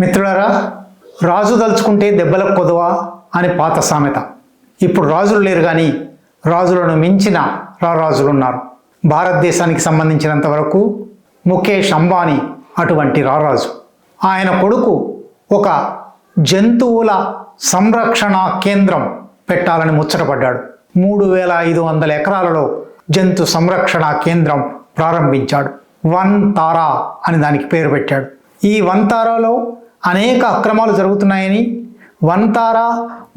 మిత్రులరా రాజు దలుచుకుంటే దెబ్బలకు కొదవా అని పాత సామెత. ఇప్పుడు రాజులు లేరు కానీ రాజులను మించిన రారాజులు ఉన్నారు భారతదేశానికి సంబంధించినంత వరకు ముఖేష్ అంబానీ అటువంటి రారాజు. ఆయన కొడుకు ఒక జంతువుల సంరక్షణ కేంద్రం పెట్టాలని ముచ్చటపడ్డాడు. మూడు వేల ఐదు వందల ఎకరాలలో జంతు సంరక్షణ కేంద్రం ప్రారంభించాడు. వన్ తారా అని దానికి పేరు పెట్టాడు. ఈ వన్ తారాలో అనేక అక్రమాలు జరుగుతున్నాయని వన్తారా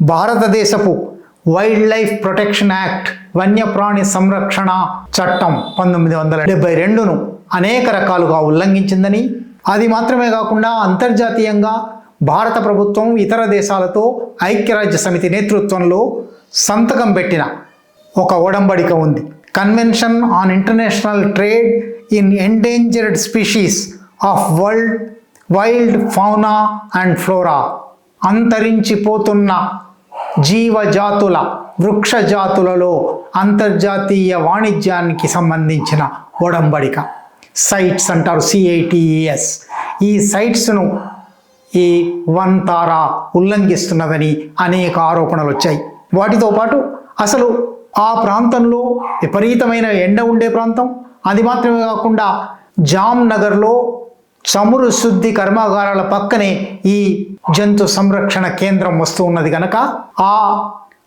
భారతదేశపు వైల్డ్ లైఫ్ ప్రొటెక్షన్ యాక్ట్ వన్యప్రాణి సంరక్షణ చట్టం పంతొమ్మిది వందల డెబ్బై రెండును అనేక రకాలుగా ఉల్లంఘించిందని అది మాత్రమే కాకుండా అంతర్జాతీయంగా భారత ప్రభుత్వం ఇతర దేశాలతో ఐక్యరాజ్య సమితి నేతృత్వంలో సంతకం పెట్టిన ఒక ఒడంబడిక ఉంది. Convention on international trade in endangered species of world wild fauna and flora అంతరించిపోతున్న జీవజాతుల వృక్షజాతులలో అంతర్జాతీయ వాణిజ్యానికి సంబంధించిన ఒడంబడిక. సైట్స్ అంటారు సిఐటిఈఎస్ ఈ సైట్స్ను ఈ వన్ తారా ఉల్లంఘిస్తున్నదని అనేక ఆరోపణలు వచ్చాయి. వాటితో పాటు అసలు ఆ ప్రాంతంలో విపరీతమైన ఎండ ఉండే ప్రాంతం? అది మాత్రమే కాకుండా జామ్ నగర్లో చమురు శుద్ధి కర్మాగారాల పక్కనే ఈ జంతు సంరక్షణ కేంద్రం వస్తూ ఉన్నది కనుక ఆ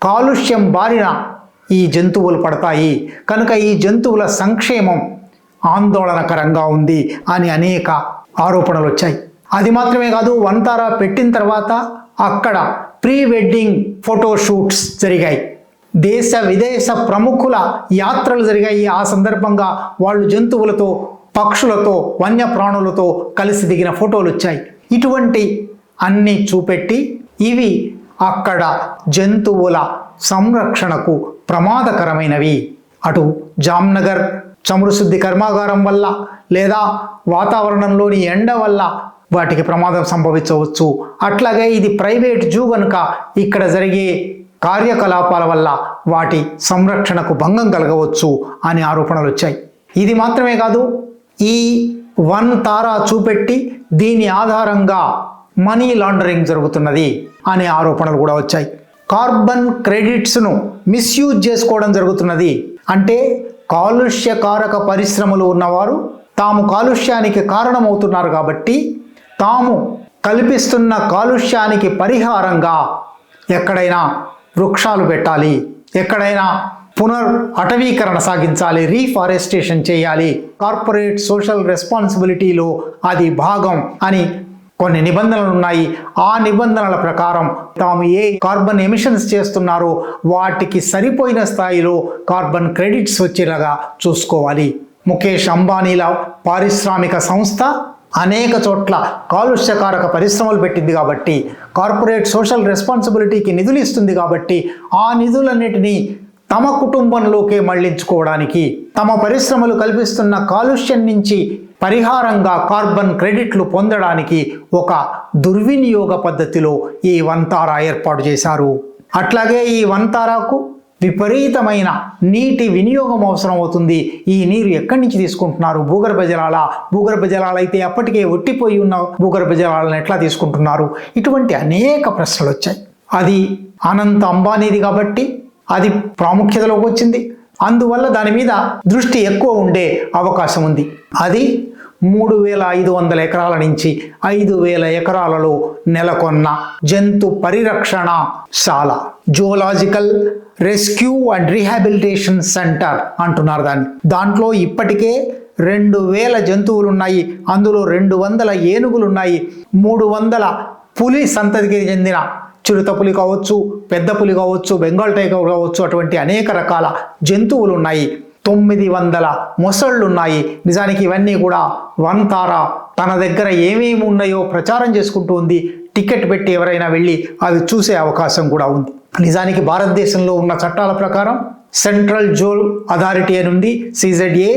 కాలుష్యం బారిన ఈ జంతువులు పడతాయి. కనుక ఈ జంతువుల సంక్షేమం ఆందోళనకరంగా ఉంది అని అనేక ఆరోపణలు వచ్చాయి. అది మాత్రమే కాదు వంతారా పెట్టిన తర్వాత అక్కడ ప్రీ వెడ్డింగ్ ఫోటోషూట్స్ జరిగాయి. దేశ విదేశ ప్రముఖుల యాత్రలు జరిగాయి. ఆ సందర్భంగా వాళ్ళు జంతువులతో పక్షులతో వన్యప్రాణులతో కలిసి దిగిన ఫోటోలు వచ్చాయి. ఇటువంటి అన్ని చూపెట్టి ఇవి అక్కడ జంతువుల సంరక్షణకు ప్రమాదకరమైనవి. అటు జామ్నగర్ చమురు శుద్ధి కర్మాగారం వల్ల లేదా వాతావరణంలోని ఎండ వల్ల వాటికి ప్రమాదం సంభవించవచ్చు. అట్లాగే ఇది ప్రైవేట్ జూ కనుక ఇక్కడ జరిగే కార్యకలాపాల వల్ల వాటి సంరక్షణకు భంగం కలగవచ్చు అని ఆరోపణలు వచ్చాయి. ఇది మాత్రమే కాదు ఈ వన్ తారా చూపెట్టి దీని ఆధారంగా మనీ లాండరింగ్ జరుగుతున్నది అనే ఆరోపణలు కూడా వచ్చాయి. కార్బన్ క్రెడిట్స్ను మిస్యూజ్ చేసుకోవడం జరుగుతున్నది. అంటే కాలుష్యకారక పరిశ్రమలు ఉన్నవారు తాము కాలుష్యానికి కారణమవుతున్నారు కాబట్టి తాము కల్పిస్తున్న కాలుష్యానికి పరిహారంగా ఎక్కడైనా వృక్షాలు పెట్టాలి ఎక్కడైనా పునర్ అటవీకరణ సాగించాలి రీఫారెస్టేషన్ చేయాలి. కార్పొరేట్ సోషల్ రెస్పాన్సిబిలిటీలో అది భాగం అని కొన్ని నిబంధనలు ఉన్నాయి. ఆ నిబంధనల ప్రకారం తాము ఏ కార్బన్ ఎమిషన్స్ చేస్తున్నారో వాటికి సరిపోయిన స్థాయిలో కార్బన్ క్రెడిట్స్ వచ్చేలాగా చూసుకోవాలి. ముఖేష్ అంబానీల పారిశ్రామిక సంస్థ అనేక చోట్ల కాలుష్యకారక పరిశ్రమలు పెట్టింది కాబట్టి కార్పొరేట్ సోషల్ రెస్పాన్సిబిలిటీకి నిధులు ఇస్తుంది కాబట్టి ఆ నిధులన్నిటినీ తమ కుటుంబంలోకే మళ్ళించుకోవడానికి తమ పరిశ్రమలు కల్పిస్తున్న కాలుష్యం నుంచి పరిహారంగా కార్బన్ క్రెడిట్లు పొందడానికి ఒక దుర్వినియోగ పద్ధతిలో ఈ వంతారా ఏర్పాటు చేశారు. అట్లాగే ఈ వంతారాకు విపరీతమైన నీటి వినియోగం అవసరం అవుతుంది. ఈ నీరు ఎక్కడి నుంచి తీసుకుంటున్నారు? భూగర్భ జలాల? భూగర్భ జలాలు అయితే అప్పటికే ఒట్టిపోయి ఉన్న భూగర్భ జలాలను ఎట్లా తీసుకుంటున్నారు? ఇటువంటి అనేక ప్రశ్నలు వచ్చాయి. అది అనంత అంబానీది కాబట్టి అది ప్రాముఖ్యతలోకి వచ్చింది. అందువల్ల దాని మీద దృష్టి ఎక్కువ ఉండే అవకాశం ఉంది. అది మూడు వేల ఐదు వందల ఎకరాల నుంచి ఐదు వేల ఎకరాలలో నెలకొన్న జంతు పరిరక్షణ శాల zoological rescue and rehabilitation centre అంటున్నారు దాన్ని. దాంట్లో ఇప్పటికే రెండు వేల జంతువులు ఉన్నాయి అందులో రెండు వందల ఏనుగులు ఉన్నాయి మూడు వందల పులి సంతతికి చెందిన చిరుత పులి కావచ్చు పెద్ద పులి కావచ్చు బెంగాల్ టైగర్ కావచ్చు అటువంటి అనేక రకాల జంతువులు ఉన్నాయి తొమ్మిది వందల మొసళ్ళు ఉన్నాయి నిజానికి ఇవన్నీ కూడా వన్ తార. తన దగ్గర ఏమేమి ఉన్నాయో ప్రచారం చేసుకుంటూ ఉంది. టికెట్ పెట్టి ఎవరైనా వెళ్ళి అవి చూసే అవకాశం కూడా ఉంది. నిజానికి భారతదేశంలో ఉన్న చట్టాల ప్రకారం సెంట్రల్ జోల్ అథారిటీ అని ఉంది. సిజెడ్ఏ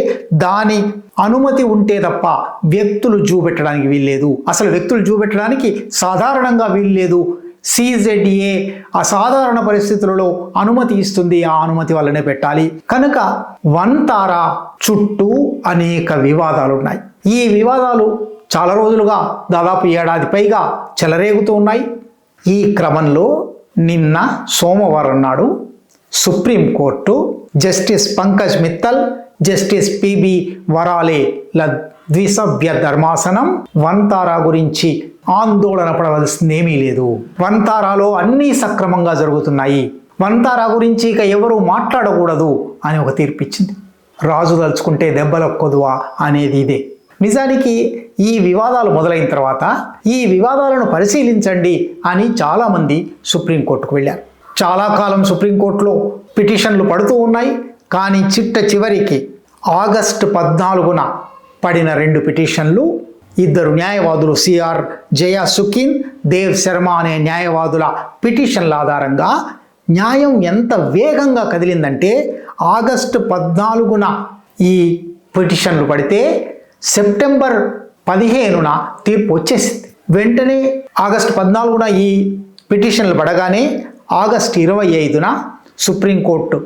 దాని అనుమతి ఉంటే తప్ప వ్యక్తులు జూ పెట్టడానికి వీల్లేదు. అసలు వ్యక్తులు జూ పెట్టడానికి సాధారణంగా వీల్లేదు. సిజెడ్ఏ అసాధారణ పరిస్థితులలో అనుమతి ఇస్తుంది. ఆ అనుమతి వల్లనే పెట్టాలి. కనుక వన్ తారా చుట్టూ అనేక వివాదాలు ఉన్నాయి ఈ వివాదాలు చాలా రోజులుగా దాదాపు ఏడాది పైగా చెలరేగుతూ ఉన్నాయి. ఈ క్రమంలో నిన్న సోమవారం నాడు supreme court justice Pankaj Mithal justice P B వరాలేల ద్విసభ్య ధర్మాసనం. వంతారా గురించి ఆందోళన పడవలసిందేమీ లేదు. వంతారాలో అన్నీ సక్రమంగా జరుగుతున్నాయి. వంతారా గురించి ఇక ఎవరు మాట్లాడకూడదు అని ఒక తీర్పిచ్చింది. రాజు తలుచుకుంటే దెబ్బలొక్కదువా అనేది ఇదే. నిజానికి ఈ వివాదాలు మొదలైన తర్వాత ఈ వివాదాలను పరిశీలించండి అని చాలామంది సుప్రీంకోర్టుకు వెళ్ళారు. చాలా కాలం సుప్రీంకోర్టులో పిటిషన్లు పడుతూ ఉన్నాయి. కానీ చిట్ట చివరికి ఆగస్టు పద్నాలుగున పడిన రెండు పిటిషన్లు ఇద్దరు న్యాయవాదులు సిఆర్ జయ సుకిన్ దేవ్ శర్మ అనే న్యాయవాదుల పిటిషన్ల ఆధారంగా న్యాయం ఎంత వేగంగా కదిలిందంటే ఆగస్టు పద్నాలుగున ఈ పిటిషన్లు పడితే సెప్టెంబర్ పదిహేనున తీర్పు వచ్చేసింది. వెంటనే ఆగస్టు పద్నాలుగున ఈ పిటిషన్లు పడగానే ఆగస్టు ఇరవై ఐదున సుప్రీంకోర్టు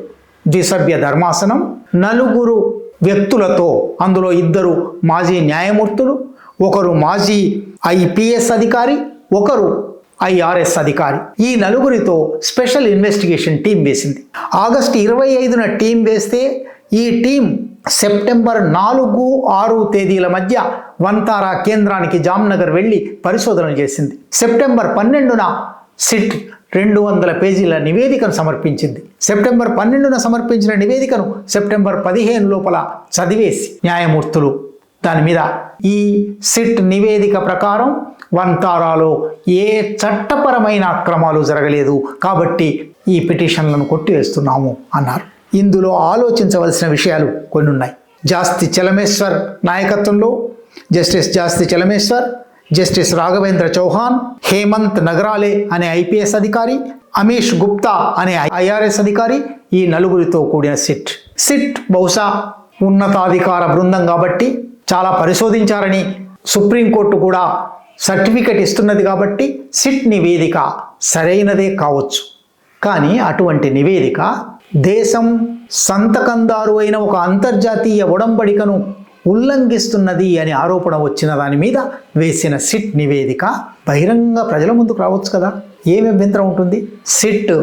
ద్విసభ్య ధర్మాసనం. నలుగురు వ్యక్తులతో అందులో ఇద్దరు మాజీ న్యాయమూర్తులు ఒకరు మాజీ ఐపీఎస్ అధికారి ఒకరు ఐఆర్ఎస్ అధికారి. ఈ నలుగురితో స్పెషల్ ఇన్వెస్టిగేషన్ టీం వేసింది. ఆగస్టు ఇరవై ఐదున టీం వేస్తే ఈ టీం సెప్టెంబర్ నాలుగు ఆరు తేదీల మధ్య వంతారా కేంద్రానికి జామ్నగర్ వెళ్ళి పరిశోధనలు చేసింది. సెప్టెంబర్ పన్నెండున సిట్ రెండు వందల పేజీల నివేదికను సమర్పించింది. సెప్టెంబర్ పన్నెండున సమర్పించిన నివేదికను సెప్టెంబర్ పదిహేను లోపల చదివేసి న్యాయమూర్తులు దాని మీద ఈ సిట్ నివేదిక ప్రకారం వంతారాలో ఏ చట్టపరమైన అక్రమాలు జరగలేదు కాబట్టి ఈ పిటిషన్లను కొట్టివేస్తున్నాము అన్నారు. ఇందులో ఆలోచించవలసిన విషయాలు కొన్ని ఉన్నాయి జాస్తి చలమేశ్వర్ నాయకత్వంలో జస్టిస్ జాస్తి చలమేశ్వర్ జస్టిస్ రాఘవేంద్ర చౌహాన్ హేమంత్ నగరాలే అనే ఐపీఎస్ అధికారి అమీష్ గుప్తా అనే ఐఆర్ఎస్ అధికారి ఈ నలుగురితో కూడిన సిట్. సిట్ బహుశా ఉన్నతాధికార బృందం కాబట్టి చాలా పరిశోధించారని సుప్రీంకోర్టు కూడా సర్టిఫికెట్ ఇస్తున్నది కాబట్టి సిట్ నివేదిక సరైనదే కావచ్చు. కానీ అటువంటి నివేదిక దేశం సంతకందారు అయిన ఒక అంతర్జాతీయ ఒడంబడికను ఉల్లంఘిస్తున్నది అని ఆరోపణ వచ్చిన దాని మీద వేసిన సిట్ నివేదిక బహిరంగ ప్రజల ముందుకు రావచ్చు కదా. ఏమి అభ్యంతరం ఉంటుంది? సిట్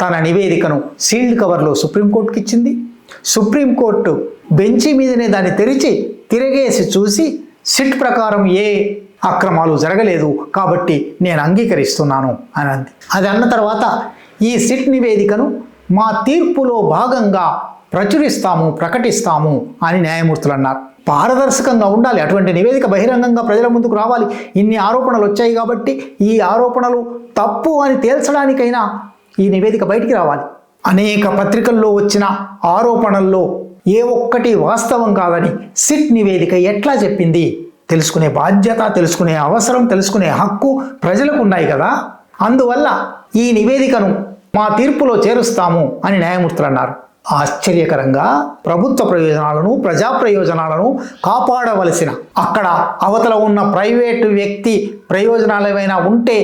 తన నివేదికను సీల్డ్ కవర్లో సుప్రీంకోర్టుకి ఇచ్చింది. సుప్రీంకోర్టు బెంచి మీదనే దాన్ని తెరిచి తిరగేసి చూసి సిట్ ప్రకారం ఏ అక్రమాలు జరగలేదు కాబట్టి నేను అంగీకరిస్తున్నాను అని అంది. అది అన్న తర్వాత ఈ సిట్ నివేదికను మా తీర్పులో భాగంగా ప్రచురిస్తాము ప్రకటిస్తాము అని న్యాయమూర్తులు అన్నారు. పారదర్శకంగా ఉండాలి. అటువంటి నివేదిక బహిరంగంగా ప్రజల ముందుకు రావాలి. ఇన్ని ఆరోపణలు వచ్చాయి కాబట్టి ఈ ఆరోపణలు తప్పు అని తేల్చడానికైనా ఈ నివేదిక బయటికి రావాలి. అనేక పత్రికల్లో వచ్చిన ఆరోపణల్లో ఏ ఒక్కటి వాస్తవం కాదని సిట్ నివేదిక ఎట్లా చెప్పింది? తెలుసుకునే బాధ్యత తెలుసుకునే అవసరం తెలుసుకునే హక్కు ప్రజలకు ఉన్నాయి కదా. అందువల్ల ఈ నివేదికను మా తీర్పులో చేరుస్తాము అని న్యాయమూర్తులు అన్నారు. ఆశ్చర్యకరంగా ప్రభుత్వ ప్రయోజనాలను ప్రజా ప్రయోజనాలను కాపాడవలసిన అక్కడ అవతల ఉన్న ప్రైవేటు వ్యక్తి ప్రయోజనాలు ఏమైనా ఉంటే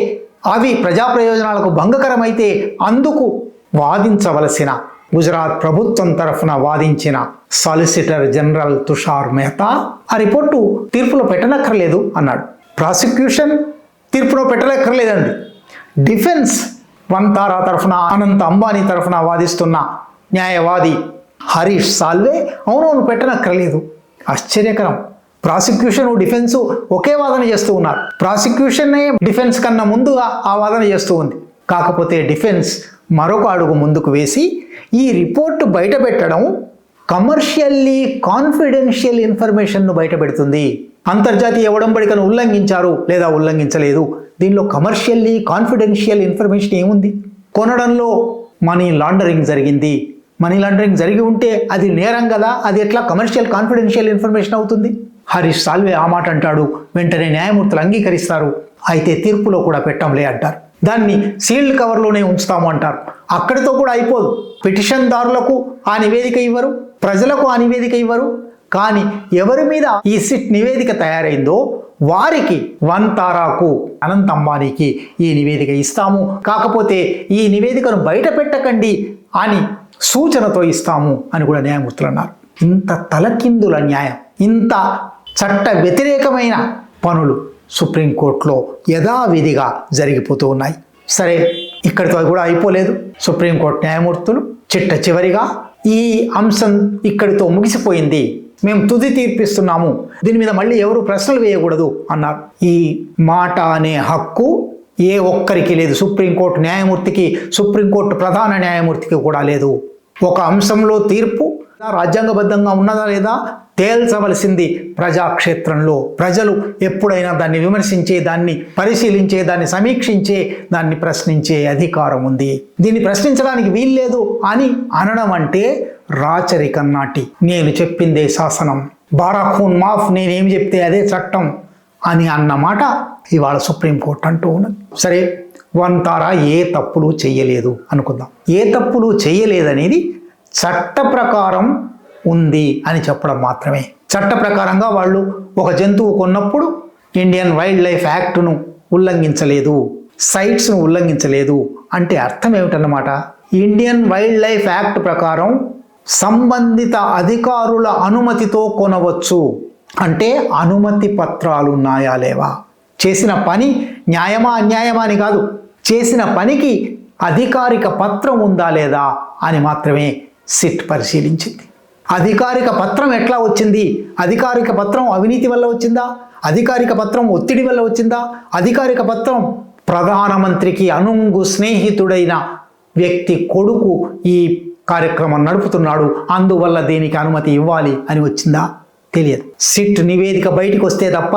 అవి ప్రజా ప్రయోజనాలకు భంగకరమైతే అందుకు వాదించవలసిన గుజరాత్ ప్రభుత్వం తరఫున వాదించిన సాలిసిటర్ జనరల్ తుషార్ మెహతా ఆ రిపోర్టు తీర్పులో పెట్టనక్కర్లేదు అన్నాడు. ప్రాసిక్యూషన్ తీర్పులో పెట్టలేక్కర్లేదండి డిఫెన్స్ వన్ తారా తరఫున అనంత అంబానీ తరఫున వాదిస్తున్న న్యాయవాది హరీష్ సాల్వే అవునవును పెట్టనక్కర్లేదు. ఆశ్చర్యకరం. ప్రాసిక్యూషన్ డిఫెన్స్ ఒకే వాదన చేస్తూ ఉన్నారు. ప్రాసిక్యూషనే డిఫెన్స్ కన్నా ముందుగా ఆ వాదన చేస్తూ ఉంది. కాకపోతే డిఫెన్స్ మరొక అడుగు ముందుకు వేసి ఈ రిపోర్టు బయటపెట్టడం కమర్షియల్లీ కాన్ఫిడెన్షియల్ ఇన్ఫర్మేషన్ను బయటపెడుతుంది. అంతర్జాతీయ ఒడంబడికను ఉల్లంఘించారు లేదా ఉల్లంఘించలేదు. దీనిలో కమర్షియల్లీ కాన్ఫిడెన్షియల్ ఇన్ఫర్మేషన్ ఏముంది? కొనడంలో మనీ లాండరింగ్ జరిగింది. మనీ లాండరింగ్ జరిగి ఉంటే అది నేరం కదా? అది ఎట్లా కమర్షియల్ కాన్ఫిడెన్షియల్ ఇన్ఫర్మేషన్ అవుతుంది? హరీష్ సాల్వే ఆ మాట అంటాడు. వెంటనే న్యాయమూర్తులు అంగీకరిస్తారు. అయితే తీర్పులో కూడా పెట్టంలే అంటారు. దాన్ని సీల్డ్ కవర్లోనే ఉంచుతాము అంటారు. అక్కడితో కూడా అయిపోదు. పిటిషన్దారులకు ఆ నివేదిక ఇవ్వరు. ప్రజలకు ఆ నివేదిక ఇవ్వరు. కానీ ఎవరి మీద ఈ సిట్ నివేదిక తయారైందో వారికి వన్ తారాకు అనంత్ అంబానీకి ఈ నివేదిక ఇస్తాము. కాకపోతే ఈ నివేదికను బయట పెట్టకండి అని సూచనతో ఇస్తాము అని కూడా న్యాయమూర్తులు అన్నారు. ఇంత తలకిందుల న్యాయం ఇంత చట్ట వ్యతిరేకమైన పనులు సుప్రీంకోర్టులో యథావిధిగా జరిగిపోతూ ఉన్నాయి. సరే ఇక్కడితో కూడా అయిపోలేదు. సుప్రీంకోర్టు న్యాయమూర్తులు చిట్ట చివరిగా ఈ అంశం ఇక్కడితో ముగిసిపోయింది. మేము తుది తీర్పిస్తున్నాము. దీని మీద మళ్ళీ ఎవరు ప్రశ్నలు వేయకూడదు అన్నారు. ఈ మాట అనే హక్కు ఏ ఒక్కరికి లేదు. సుప్రీంకోర్టు న్యాయమూర్తికి సుప్రీంకోర్టు ప్రధాన న్యాయమూర్తికి కూడా లేదు. ఒక అంశంలో తీర్పు రాజ్యాంగబద్ధంగా ఉన్నదా లేదా? తేల్చవలసింది ప్రజాక్షేత్రంలో. ప్రజలు ఎప్పుడైనా దాన్ని విమర్శించే దాన్ని పరిశీలించే దాన్ని సమీక్షించే దాన్ని ప్రశ్నించే అధికారం ఉంది. దీన్ని ప్రశ్నించడానికి వీల్లేదు అని అనడం అంటే రాచరికం నాటి. నేను చెప్పిందే శాసనం. బారాఖూన్ మాఫ్ నేనేం చెప్తే అదే చట్టం. అని అన్నమాట ఇవాళ సుప్రీంకోర్టు అంటూ ఉన్నది. సరే వంతారా ఏ తప్పులు చేయలేదు అనుకుందాం. ఏ తప్పులు చేయలేదనేది చట్ట ప్రకారం ఉంది అని చెప్పడం మాత్రమే. చట్ట ప్రకారంగా వాళ్ళు ఒక జంతువు కొన్నప్పుడు ఇండియన్ వైల్డ్ లైఫ్ యాక్ట్ను ఉల్లంఘించలేదు సైట్స్ను ఉల్లంఘించలేదు అంటే అర్థం ఏమిటన్నమాట? ఇండియన్ వైల్డ్ లైఫ్ యాక్ట్ ప్రకారం సంబంధిత అధికారుల అనుమతితో కొనవచ్చు. అంటే అనుమతి పత్రాలు ఉన్నాయా లేవా? చేసిన పని న్యాయమా అన్యాయమా అని కాదు. చేసిన పనికి అధికారిక పత్రం ఉందా లేదా అని మాత్రమే సిట్ పరిశీలించింది. అధికారిక పత్రం ఎట్లా వచ్చింది? అధికారిక పత్రం అవినీతి వల్ల వచ్చిందా? అధికారిక పత్రం ఒత్తిడి వల్ల వచ్చిందా? అధికారిక పత్రం ప్రధానమంత్రికి అనుంగు స్నేహితుడైన వ్యక్తి కొడుకు ఈ కార్యక్రమం నడుపుతున్నాడు. అందువల్ల దీనికి అనుమతి ఇవ్వాలి అని వచ్చిందా? తెలియదు. సిట్ నివేదిక బయటికి వస్తే తప్ప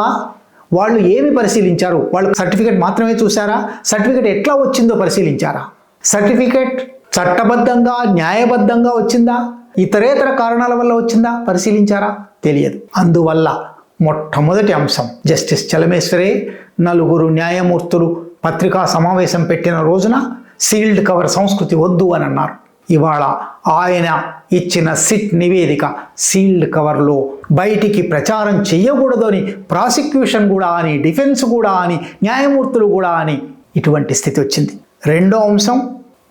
వాళ్ళు ఏమి పరిశీలించారు? వాళ్ళు సర్టిఫికేట్ మాత్రమే చూసారా సర్టిఫికేట్ ఎట్లా వచ్చిందో పరిశీలించారా? సర్టిఫికేట్ చట్టబద్ధంగా న్యాయబద్ధంగా వచ్చిందా? ఇతరేతర కారణాల వల్ల వచ్చిందా? పరిశీలించారా? తెలియదు. అందువల్ల మొట్టమొదటి అంశం జస్టిస్ చలమేశ్వరే నలుగురు న్యాయమూర్తులు పత్రికా సమావేశం పెట్టిన రోజున సీల్డ్ కవర్ సంస్కృతి వద్దు అని అన్నారు. ఇవాళ ఆయన ఇచ్చిన సిట్ నివేదిక సీల్డ్ కవర్లో బయటికి ప్రచారం చేయకూడదని ప్రాసిక్యూషన్ కూడా అని డిఫెన్స్ కూడా అని న్యాయమూర్తులు కూడా అని ఇటువంటి స్థితి వచ్చింది. రెండో అంశం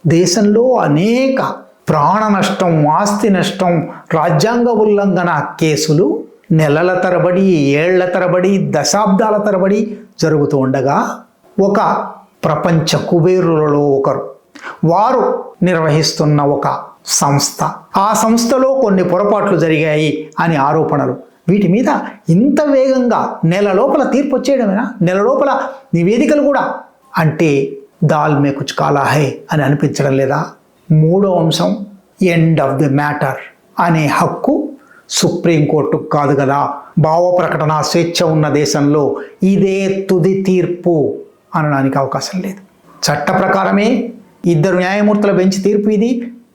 దేశంలో అనేక ప్రాణ నష్టం ఆస్తి నష్టం రాజ్యాంగ ఉల్లంఘన కేసులు నెలల తరబడి ఏళ్ళ తరబడి దశాబ్దాల తరబడి జరుగుతూ ఉండగా ఒక ప్రపంచ కుబేరులలో ఒకరు వారు నిర్వహిస్తున్న ఒక సంస్థ. ఆ సంస్థలో కొన్ని పొరపాట్లు జరిగాయి అని ఆరోపణలు. వీటి మీద ఇంత వేగంగా నెల లోపల తీర్పు వచ్చేయడమేనా? నెల లోపల నివేదికలు కూడా? అంటే దాల్ మే కుచ్ కాలా హై అని అనిపించడం లేదా? మూడో అంశం ఎండ్ ఆఫ్ ది మ్యాటర్ అనే హక్కు సుప్రీంకోర్టు కాదు కదా? భావ ప్రకటన స్వేచ్ఛ ఉన్న దేశంలో ఇదే తుది తీర్పు అనడానికి అవకాశం లేదు. చట్ట ప్రకారమే ఇద్దరు న్యాయమూర్తుల బెంచ్ తీర్పు ఇది.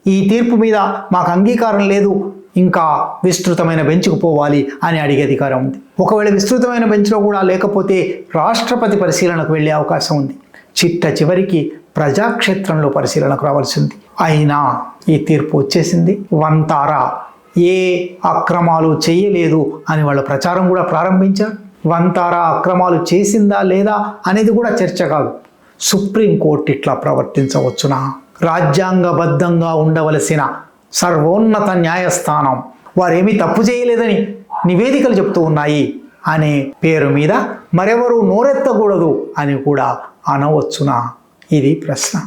ఈ తీర్పు మీద మాకు అంగీకారం లేదు. ఇంకా విస్తృతమైన బెంచ్కు పోవాలి అని అడిగే అధికారం ఉంది. ఒకవేళ విస్తృతమైన బెంచ్లో కూడా లేకపోతే రాష్ట్రపతి పరిశీలనకు వెళ్ళే అవకాశం ఉంది. చిట్ట చివరికి ప్రజాక్షేత్రంలో పరిశీలనకు రావాల్సింది అయినా ఈ తీర్పు వచ్చేసింది. వంతారా ఏ అక్రమాలు చేయలేదు అని వాళ్ళ ప్రచారం కూడా ప్రారంభించారు. వంతారా అక్రమాలు చేసిందా లేదా అనేది కూడా చర్చ కాదు. సుప్రీంకోర్టు ఇట్లా ప్రవర్తించవచ్చునా? రాజ్యాంగబద్ధంగా ఉండవలసిన సర్వోన్నత న్యాయస్థానం. వారేమీ తప్పు చేయలేదని నివేదికలు చెప్తూ ఉన్నాయి. అనే పేరు మీద మరెవరూ నోరెత్తకూడదు అని కూడా అనవచ్చునా? ఇది ప్రశ్న.